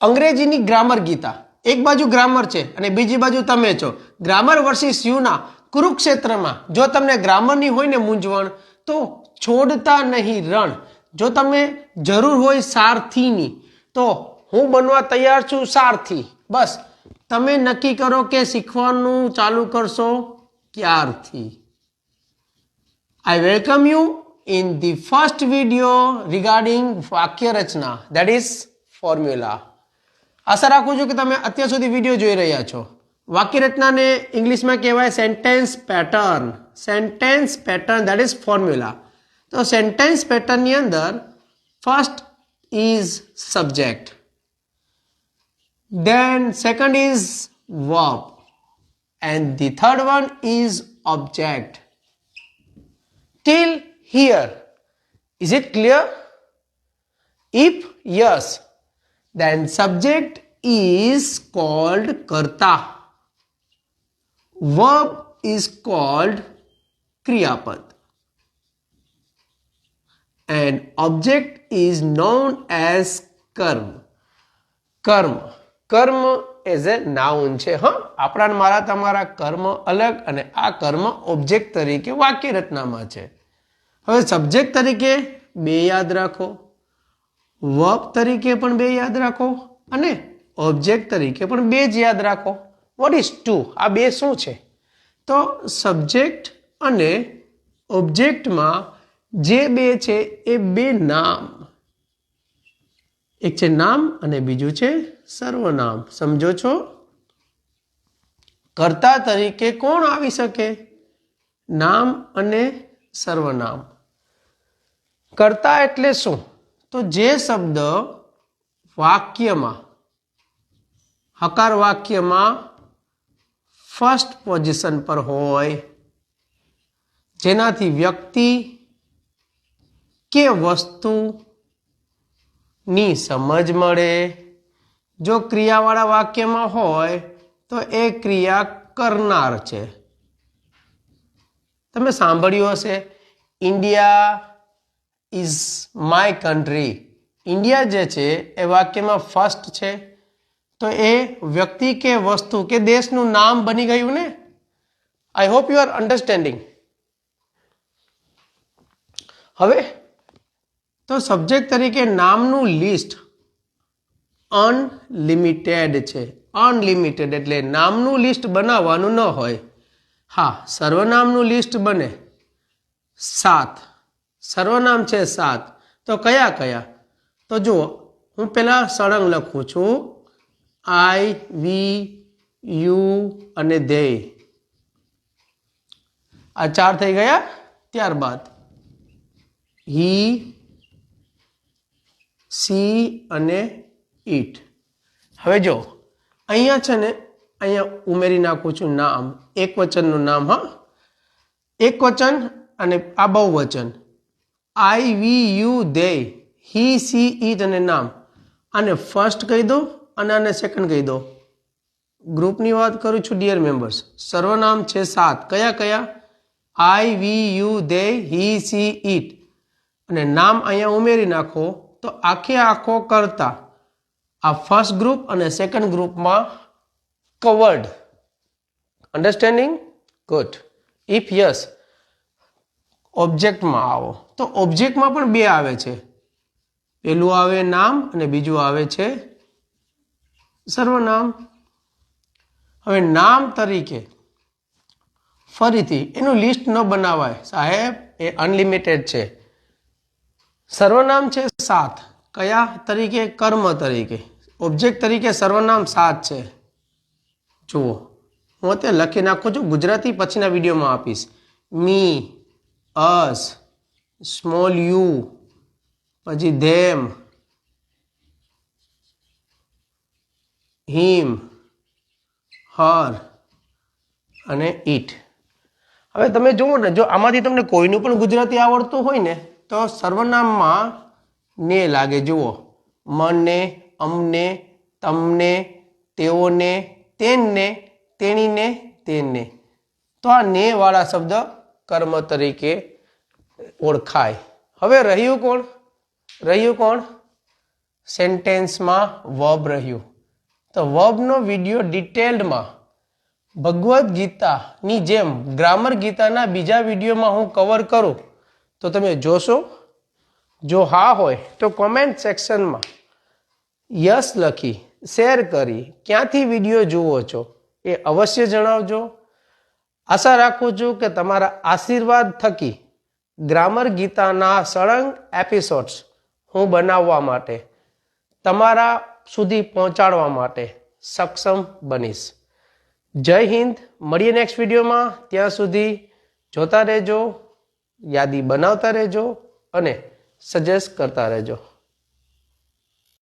અંગ્રેજીની grammar Gita. એક બાજુ grammar છે અને બીજી બાજુ તમે છો. ગ્રામર વર્સિસ યુના કુરુક્ષેત્રમાં. જો તમને ગ્રામરની હોય ને મૂંઝવણ, તો છોડતા નહીં રણ. જો તમે જરૂર હોય સારથીની, તો હું બનવા તૈયાર છું સારથી. બસ, તમે નક્કી કરો કે શીખવાનું ચાલુ કરશો ક્યારથી? I welcome you in the first video regarding વાક્ય રચના that is formula. આશા રાખું છું કે તમે અત્યાર સુધી વીડિયો જોઈ રહ્યા છો. વાક્ય રચનાને ઇંગ્લિશમાં કહેવાય sentence pattern sentence pattern that is formula તો સેન્ટેન્સ પેટર્નની અંદર first is subject then second is verb. And the third one is object. Till here. Is it clear? If yes, then subject is called karta. Verb is called kriyapad. And object is known as karm. કર્મ કર્મ as a noun છે હા આપણા મારા તમારા કર્મ અલગ અને આ કર્મ ઓબ્જેક્ટ તરીકે વાક્ય રચનામાં છે હવે સબ્જેક્ટ તરીકે બે યાદ રાખો વર્બ તરીકે પણ બે યાદ રાખો અને ઓબ્જેક્ટ તરીકે પણ બે જ યાદ રાખો. વોટ ઇઝ ટુ આ બે શું છે? તો સબ્જેક્ટ અને ઓબ્જેક્ટમાં જે બે છે એ બે નામ. એક છે નામ અને બીજું છે સર્વનામ. સમજો છો? કર્તા તરીકે કોણ આવી શકે? નામ અને સર્વનામ. કર્તા એટલે શું? તો જે શબ્દ વાક્યમાં, હકાર વાક્યમાં ફર્સ્ટ પોઝિશન પર હોય, જેનાથી વ્યક્તિ કે વસ્તુની સમજ મળે. જો ક્રિયાવાળા વાક્યમાં હોય, તો એ ક્રિયા કરનાર છે. તમે સાંભળ્યું હશે, India is my country India જે છે, એ વાક્યમાં ફર્સ્ટ છે. તો એ વ્યક્તિ કે વસ્તુ કે દેશનું નામ બની ગયું ને? I hope you are understanding હવે, તો સબ્જેક્ટ તરીકે નામનું લિસ્ટ અનલિમિટેડ છે. અનલિમિટેડ એટલે નામનું લિસ્ટ બનાવવાનું ન હોય. હા, સર્વનામનું લિસ્ટ બને. સાત. સર્વનામ છે સાત. તો કયા કયા? તો જુઓ, હું પહેલાં સળંગ લખું છું. આઈ, વી, યુ અને ધ્યેય આ ચાર થઈ ગયા ત્યારબાદ. હી, સી અને ઈટ. હવે જો, અહીંયા છે ને, અહીંયા ઉમેરી નાખું છું નામ. એક વચનનું નામ, હા. એક વચન અને આ બહુવચન. આઈ વી યુ દે. હી, સી ઈટ અને નામ. આને ફર્સ્ટ કહી દો અને આને સેકન્ડ કહી દો. ગ્રુપની વાત કરું છું ડિયર મેમ્બર્સ સર્વનામ છે સાત. કયા કયા? આઈ વી યુ દે, હી, સી ઈટ અને નામ અહીંયા ઉમેરી નાખો તો આખે આખો કરતા આ ફર્સ્ટ ગ્રુપ અને સેકન્ડ ગ્રુપમાં covered understanding good if yes ઓબ્જેક્ટમાં આવો. તો ઓબ્જેક્ટમાં પણ બે આવે છે. પેલું આવે નામ અને બીજું આવે છે સર્વનામ. હવે નામ તરીકે ફરીથી એનું લિસ્ટ ન બનાવાય. સાહેબ, એ અનલિમિટેડ છે. સર્વનામ છે સાત. કયા તરીકે? કર્મ તરીકે. ઓબ્જેક્ટ તરીકે સર્વનામ સાત છે. જુઓ. હું અત્યારે લખી નાખું છું. ગુજરાતી પછીના વિડીયોમાં આપીશ. મી, અસ સ્મોલ યુ, પછી ધેમ, હિમ, હર અને ઈટ. હવે તમે જુઓ ને, જો આમાંથી તમને કોઈનું પણ ગુજરાતી આવડતું હોય ને, તો સર્વનામમાં ને લાગે. જુઓ, મને, અમને, તમને, તેઓને તેને તેણીને તેને તો આ ને વાળા શબ્દ કર્મ તરીકે ઓળખાય. હવે રહ્યું કોણ? રહ્યું કોણ? સેન્ટેન્સમાં વર્બ રહ્યું. તો વર્બનો વીડિયો ડિટેલ્ડમાં ભગવદ્ ગીતાની જેમ, ગ્રામર ગીતાના બીજા વિડીયોમાં હું કવર કરું. તો તમે જોશો, જો હા હોય, તો કોમેન્ટ સેક્શનમાં યસ લખી શેર કરી, ક્યાંથી વીડિયો જુઓ છો એ અવશ્ય જણાવજો. આશા રાખું છું કે તમારા આશીર્વાદ થકી ગ્રામર ગીતાના સળંગ એપિસોડ્સ હું બનાવવા માટે, તમારા સુધી પહોંચાડવા માટે સક્ષમ બનીશ. જય હિન્દ. મળીએ નેક્સ્ટ વિડીયોમાં. ત્યાં સુધી જોતા રહેજો, યાદી બનાવતા રહેજો અને સજેસ્ટ કરતા રહેજો.